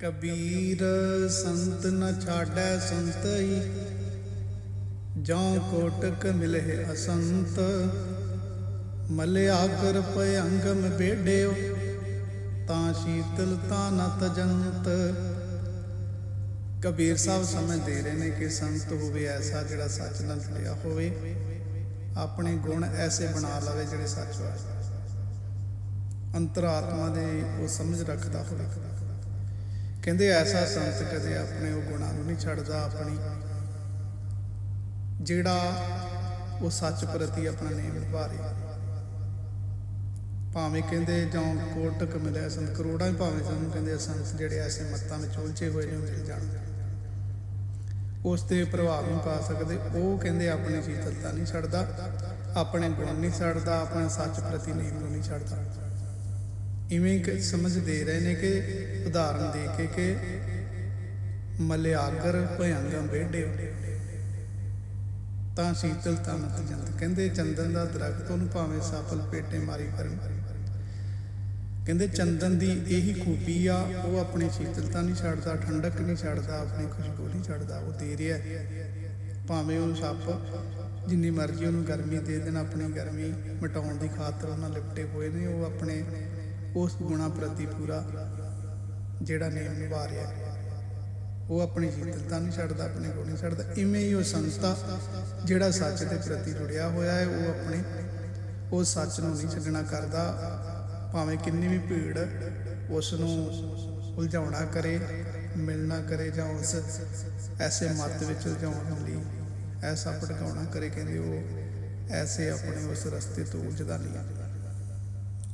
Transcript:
ਕਬੀਰ ਸੰਤ ਨ ਛਾੜੈ ਸੰਤਈ ਜਾਂ ਕੋਟਕ ਮਿਲੇ ਅਸੰਤ। ਮਲਿਆ ਕਰ ਭਯੰਗਮ ਬੇੜਿਓ, ਤਾਂ ਸ਼ੀਤਲ ਤਾਂ ਨ ਤਜੰਤ ਕਬੀਰ ਸਾਹਿਬ ਸਮਝ ਦੇ ਰਹੇ ਨੇ ਕਿ ਸੰਤ ਹੋਵੇ ਐਸਾ ਜਿਹੜਾ ਸੱਚ ਨਾਲ ਜੁੜਿਆ ਹੋਵੇ, ਆਪਣੇ ਗੁਣ ਐਸੇ ਬਣਾ ਲਵੇ ਜਿਹੜੇ ਸੱਚ ਹੋਵੇ ਅੰਤਰਾਤਮਾ ਦੇ ਉਹ ਸਮਝ ਰੱਖਦਾ ਹੋਵੇ। ਕਹਿੰਦੇ ਐਸਾ ਸੰਤ ਕਦੇ ਆਪਣੇ ਉਹ ਗੁਣਾਂ ਨੂੰ ਨਹੀਂ ਛੱਡਦਾ, ਆਪਣੀ ਜਿਹੜਾ ਉਹ ਸੱਚ ਪ੍ਰਤੀ ਆਪਣਾ ਨੇਮ ਨਿਭਾ ਰਿਹਾ ਭਾਵੇਂ ਕਹਿੰਦੇ ਜਾਂ ਕੋਟਕ ਮਿਲਿਆ ਸੰਤ, ਕਰੋੜਾਂ ਹੀ ਭਾਵੇਂ ਸਾਨੂੰ ਕਹਿੰਦੇ ਸੰਤ ਜਿਹੜੇ ਐਸੇ ਮੱਤਾਂ ਵਿੱਚ ਉਲਝੇ ਹੋਏ ਨੇ ਉਹ ਮਿਲ ਜਾਣ ਉਸ ਤੇ ਪ੍ਰਭਾਵ ਨਹੀਂ ਪਾ ਸਕਦੇ, ਉਹ ਕਹਿੰਦੇ ਆਪਣੀ ਸ਼ੀਤਲਤਾ ਨਹੀਂ ਛੱਡਦਾ, ਆਪਣੇ ਗੁਣ ਨਹੀਂ ਛੱਡਦਾ, ਆਪਣੇ ਸੱਚ ਪ੍ਰਤੀ ਨੇਮ ਨੂੰ ਨਹੀਂ ਛੱਡਦਾ। ਇਵੇਂ ਕਿ ਸਮਝ ਦੇ ਰਹੇ ਨੇ ਕਿ ਉਦਾਹਰਨ ਦੇ ਕੇ ਕਿ ਮਲਿਆਗਰ ਭਯੰਗਮ ਵੇਡੇ ਤਾਂ ਸ਼ੀਤਲਤਾ ਮਤ ਜੰਤ ਕਹਿੰਦੇ, ਚੰਦਨ ਦਾ ਦਰਖਤ ਉਹਨੂੰ ਭਾਵੇਂ ਸਫਲ ਪੇਟੇ ਮਾਰੀ ਕਰਨ ਕਹਿੰਦੇ, ਚੰਦਨ ਦੀ ਇਹੀ ਖੂਬੀ ਆ, ਉਹ ਆਪਣੀ ਸ਼ੀਤਲਤਾ ਨਹੀਂ ਛੱਡਦਾ, ਠੰਡਕ ਨਹੀਂ ਛੱਡਦਾ, ਆਪਣੀ ਖੁਸ਼ਬੂ ਨਹੀਂ ਛੱਡਦਾ, ਉਹ ਦੇ ਰਿਹਾ ਭਾਵੇਂ ਉਹ ਸੱਪ ਜਿੰਨੀ ਮਰਜ਼ੀ ਉਹਨੂੰ ਗਰਮੀ ਦੇ ਦੇਣ, ਆਪਣੀ ਗਰਮੀ ਮਿਟਾਉਣ ਦੀ ਖਾਤਰ ਉਹਨਾਂ ਲਿਪਟੇ ਹੋਏ ਨੇ, ਉਹ ਆਪਣੇ ਉਸ ਗੁਣਾ ਪ੍ਰਤੀ ਪੂਰਾ ਜਿਹੜਾ ਨੇਮ ਨਿਭਾ ਰਿਹਾ ਉਹ ਆਪਣੀ ਸ਼ੀਤਲਤਾ ਨਹੀਂ ਛੱਡਦਾ, ਆਪਣੇ ਗੁਣ ਨਹੀਂ ਛੱਡਦਾ। ਇਵੇਂ ਹੀ ਉਹ ਸੰਸਥਾ ਜਿਹੜਾ ਸੱਚ ਦੇ ਪ੍ਰਤੀ ਜੁੜਿਆ ਹੋਇਆ ਹੈ, ਉਹ ਆਪਣੇ ਉਹ ਸੱਚ ਨੂੰ ਨਹੀਂ ਛੱਡਣਾ ਕਰਦਾ। ਭਾਵੇਂ ਕਿੰਨੀ ਵੀ ਭੀੜ ਉਸ ਨੂੰ ਉਲਝਾਉਣਾ ਕਰੇ, ਮਿਲਣਾ ਕਰੇ ਜਾਂ ਉਸ ਐਸੇ ਮੱਤ ਵਿੱਚ ਉਲਝਾਉਣ ਲਈ ਐਸਾ ਭਟਕਾਉਣਾ ਕਰੇ, ਕਹਿੰਦੇ ਉਹ ਐਸੇ ਆਪਣੇ ਉਸ ਰਸਤੇ ਤੋਂ ਉਲਝਦਾ ਨਹੀਂ।